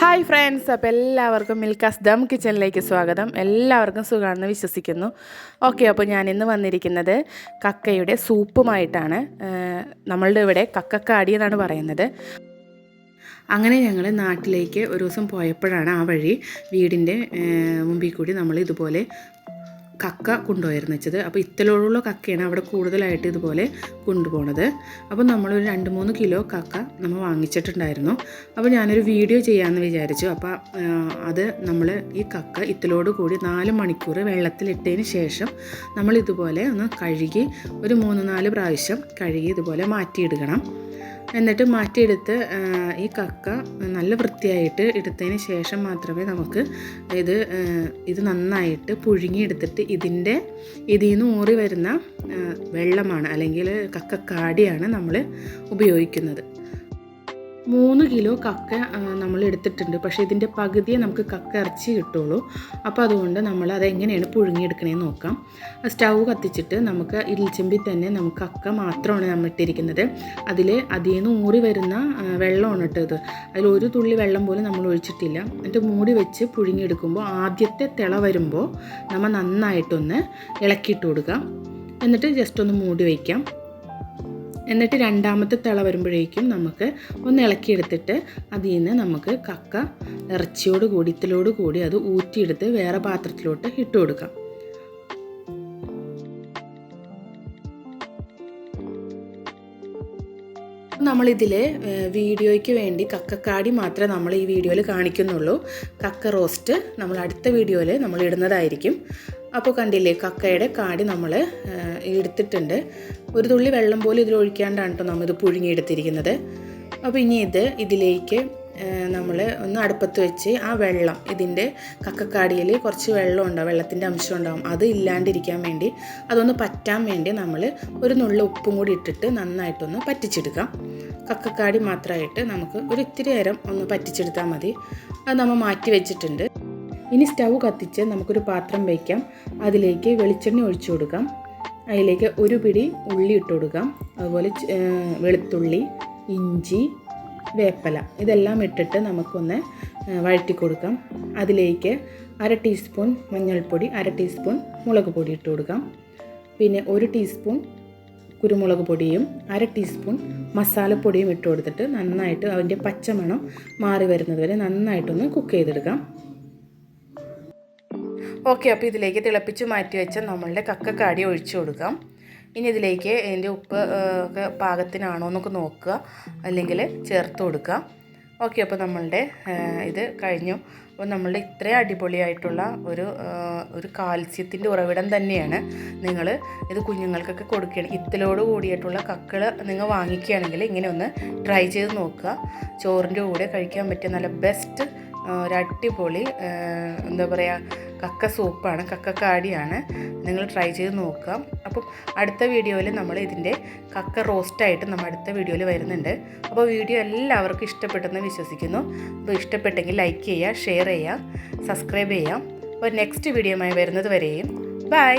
Hi friends അപ്പോൾ എല്ലാവർക്കും മിൽക്കാസ് ദം കിച്ചണിലേക്ക് സ്വാഗതം. എല്ലാവർക്കും സുഖമാണെന്ന് വിശ്വസിക്കുന്നു. ഓക്കെ അപ്പോൾ ഞാൻ ഇന്ന് വന്നിരിക്കുന്നത് കക്കയുടെ സൂപ്പുമായിട്ടാണ്. നമ്മളുടെ ഇവിടെ കക്കക്കാടി എന്നാണ് പറയുന്നത്. അങ്ങനെ ഞങ്ങൾ നാട്ടിലേക്ക് ഒരു ദിവസം പോയപ്പോഴാണ് ആ വഴി വീടിന്റെ മുമ്പിൽ കൂടി നമ്മൾ ഇതുപോലെ കക്ക കൊണ്ടുപോയിരുന്നു വെച്ചത്. അപ്പോൾ ഇത്തലോടുള്ള കക്കയാണ് അവിടെ കൂടുതലായിട്ട് ഇതുപോലെ കൊണ്ടുപോണത്. അപ്പോൾ നമ്മളൊരു രണ്ട് മൂന്ന് കിലോ കക്ക നമ്മൾ വാങ്ങിച്ചിട്ടുണ്ടായിരുന്നു. അപ്പോൾ ഞാനൊരു വീഡിയോ ചെയ്യാമെന്ന് വിചാരിച്ചു. അപ്പോൾ അത് നമ്മൾ ഈ കക്ക ഇത്തലോട് കൂടി നാല് മണിക്കൂർ വെള്ളത്തിലിട്ടതിന് ശേഷം നമ്മൾ ഇതുപോലെ ഒന്ന് കഴുകി ഒരു മൂന്ന് നാല് പ്രാവശ്യം കഴുകി ഇതുപോലെ മാറ്റിയിടുകണം എന്നിട്ട് മാറ്റിയെടുത്ത് ഈ കക്ക നല്ല വൃത്തിയായിട്ട് എടുത്തതിന് ശേഷം മാത്രമേ നമുക്ക് ഇത് ഇത് നന്നായിട്ട് പുഴുങ്ങിയെടുത്തിട്ട് ഇതിന്റെ ഇതിൽ നിന്ന് ഊറി വരുന്ന വെള്ളമാണ് അല്ലെങ്കിൽ കക്ക കാടിയാണ് നമ്മൾ ഉപയോഗിക്കുന്നത്. മൂന്ന് കിലോ കക്ക നമ്മൾ എടുത്തിട്ടുണ്ട്. പക്ഷേ ഇതിന്റെ പകുതിയെ നമുക്ക് കക്ക ഇറച്ചി കിട്ടുള്ളൂ. അപ്പോൾ അതുകൊണ്ട് നമ്മൾ അതെങ്ങനെയാണ് പുഴുങ്ങിയെടുക്കണേന്ന് നോക്കാം. സ്റ്റൗ കത്തിച്ചിട്ട് നമുക്ക് ഇരിൽച്ചെമ്പിൽ തന്നെ നമുക്ക് കക്ക മാത്രമാണ് നമ്മൾ ഇട്ടിരിക്കുന്നത്. അതിൽ അതിൽ നിന്ന് ഊറി വരുന്ന വെള്ളമാണ് കേട്ടോ ഇത് അതിൽ ഒരു തുള്ളി വെള്ളം പോലും നമ്മൾ ഒഴിച്ചിട്ടില്ല. എന്നിട്ട് മൂടി വെച്ച് പുഴുങ്ങിയെടുക്കുമ്പോൾ ആദ്യത്തെ തിള വരുമ്പോൾ നമ്മൾ നന്നായിട്ടൊന്ന് ഇളക്കിയിട്ട് കൊടുക്കുക എന്നിട്ട് ജസ്റ്റ് ഒന്ന് മൂടി വയ്ക്കാം. എന്നിട്ട് രണ്ടാമത്തെ തിള വരുമ്പോഴേക്കും നമുക്ക് ഒന്ന് ഇളക്കിയെടുത്തിട്ട് അതിൽ നിന്ന് നമുക്ക് കക്ക ഇറച്ചിയോട് കൂടി ഇത്തിലോട് കൂടി അത് ഊറ്റിയെടുത്ത് വേറെ പാത്രത്തിലോട്ട് ഇട്ട് കൊടുക്കാം. നമ്മളിതിൽ വീഡിയോയ്ക്ക് വേണ്ടി കക്കക്കാടി മാത്രമേ നമ്മൾ ഈ വീഡിയോയിൽ കാണിക്കുന്നുള്ളൂ. കക്ക റോസ്റ്റ് നമ്മൾ അടുത്ത വീഡിയോയിൽ നമ്മൾ ഇടുന്നതായിരിക്കും അപ്പോൾ കണ്ടില്ലേ കക്കയുടെ കാടി നമ്മൾ എടുത്തിട്ടുണ്ട്. ഒരു തുള്ളി വെള്ളം പോലും ഇതിൽ ഒഴിക്കാണ്ടാണ് കേട്ടോ നമ്മൾ ഇത് പുഴുങ്ങിയെടുത്തിരിക്കുന്നത്. അപ്പോൾ ഇനി ഇത് ഇതിലേക്ക് നമ്മൾ ഒന്ന് അടുപ്പത്ത് വെച്ച് ആ വെള്ളം ഇതിന്റെ കക്കക്കാടിയിൽ കുറച്ച് വെള്ളം ഉണ്ടാവും വെള്ളത്തിന്റെ അംശം ഉണ്ടാവും. അത് ഇല്ലാണ്ടിരിക്കാൻ വേണ്ടി അതൊന്ന് പറ്റാൻ വേണ്ടി നമ്മൾ ഒരു നുള്ള ഉപ്പും കൂടി ഇട്ടിട്ട് നന്നായിട്ടൊന്ന് പറ്റിച്ചെടുക്കാം. കക്കക്കാടി മാത്രമായിട്ട് നമുക്ക് ഒരു ഇത്തിരി നേരം ഒന്ന് പറ്റിച്ചെടുത്താൽ മതി. അത് നമ്മൾ മാറ്റി വെച്ചിട്ടുണ്ട്. ഇനി സ്റ്റൗ കത്തിച്ച് നമുക്കൊരു പാത്രം വയ്ക്കാം അതിലേക്ക് വെളിച്ചെണ്ണ ഒഴിച്ചു കൊടുക്കാം. അതിലേക്ക് ഒരു പിടി ഉള്ളി ഇട്ട് കൊടുക്കാം. അതുപോലെ വെളുത്തുള്ളി ഇഞ്ചി വേപ്പല ഇതെല്ലാം ഇട്ടിട്ട് നമുക്കൊന്ന് വഴറ്റി കൊടുക്കാം. അതിലേക്ക് അര ടീസ്പൂൺ മഞ്ഞൾപ്പൊടി അര ടീസ്പൂൺ മുളക് പൊടി ഇട്ട് കൊടുക്കാം. പിന്നെ ഒരു ടീസ്പൂൺ കുരുമുളക് പൊടിയും അര ടീസ്പൂൺ മസാലപ്പൊടിയും ഇട്ട് കൊടുത്തിട്ട് നന്നായിട്ട് അതിന്റെ പച്ചമണം മാറി വരുന്നത് വരെ നന്നായിട്ടൊന്ന് കുക്ക് ചെയ്തെടുക്കാം. ഓക്കെ അപ്പോൾ ഇതിലേക്ക് തിളപ്പിച്ച് മാറ്റി വെച്ച നമ്മളുടെ കക്കക്കാടി ഒഴിച്ചു കൊടുക്കാം. ഇനി ഇതിലേക്ക് ഇതിന്റെ ഉപ്പ് ഒക്കെ പാകത്തിനാണോ എന്നൊക്കെ നോക്കുക. അല്ലെങ്കിൽ ചേർത്ത് കൊടുക്കുക. ഓക്കെ അപ്പോൾ നമ്മളുടെ ഇത് കഴിഞ്ഞു. അപ്പോൾ നമ്മളുടെ ഇത്രയും അടിപൊളിയായിട്ടുള്ള ഒരു ഒരു കാൽസ്യത്തിന്റെ ഉറവിടം തന്നെയാണ് നിങ്ങൾ ഇത് കുഞ്ഞുങ്ങൾക്കൊക്കെ കൊടുക്കുകയാണ്. ഇത്തലോട് കൂടിയിട്ടുള്ള കക്കൾ നിങ്ങൾ വാങ്ങിക്കുകയാണെങ്കിൽ ഇങ്ങനെ ഒന്ന് ട്രൈ ചെയ്ത് നോക്കുക. ചോറിന്റെ കൂടെ കഴിക്കാൻ പറ്റിയ നല്ല ബെസ്റ്റ് ഒരു അടിപൊളി എന്താ പറയുക കക്ക സൂപ്പാണ് കക്കക്കാടിയാണ്. നിങ്ങൾ ട്രൈ ചെയ്ത് നോക്കാം അപ്പം അടുത്ത വീഡിയോയിൽ നമ്മൾ ഇതിന്റെ കക്ക റോസ്റ്റായിട്ട് നമ്മൾ അടുത്ത വീഡിയോയിൽ വരുന്നുണ്ട്. അപ്പോൾ വീഡിയോ എല്ലാവർക്കും ഇഷ്ടപ്പെട്ടെന്ന് വിശ്വസിക്കുന്നു. അപ്പോൾ ഇഷ്ടപ്പെട്ടെങ്കിൽ ലൈക്ക് ചെയ്യുക ഷെയർ ചെയ്യുക സബ്സ്ക്രൈബ് ചെയ്യാം അപ്പോൾ നെക്സ്റ്റ് വീഡിയോയുമായി വരുന്നത് വരെയും. ബൈ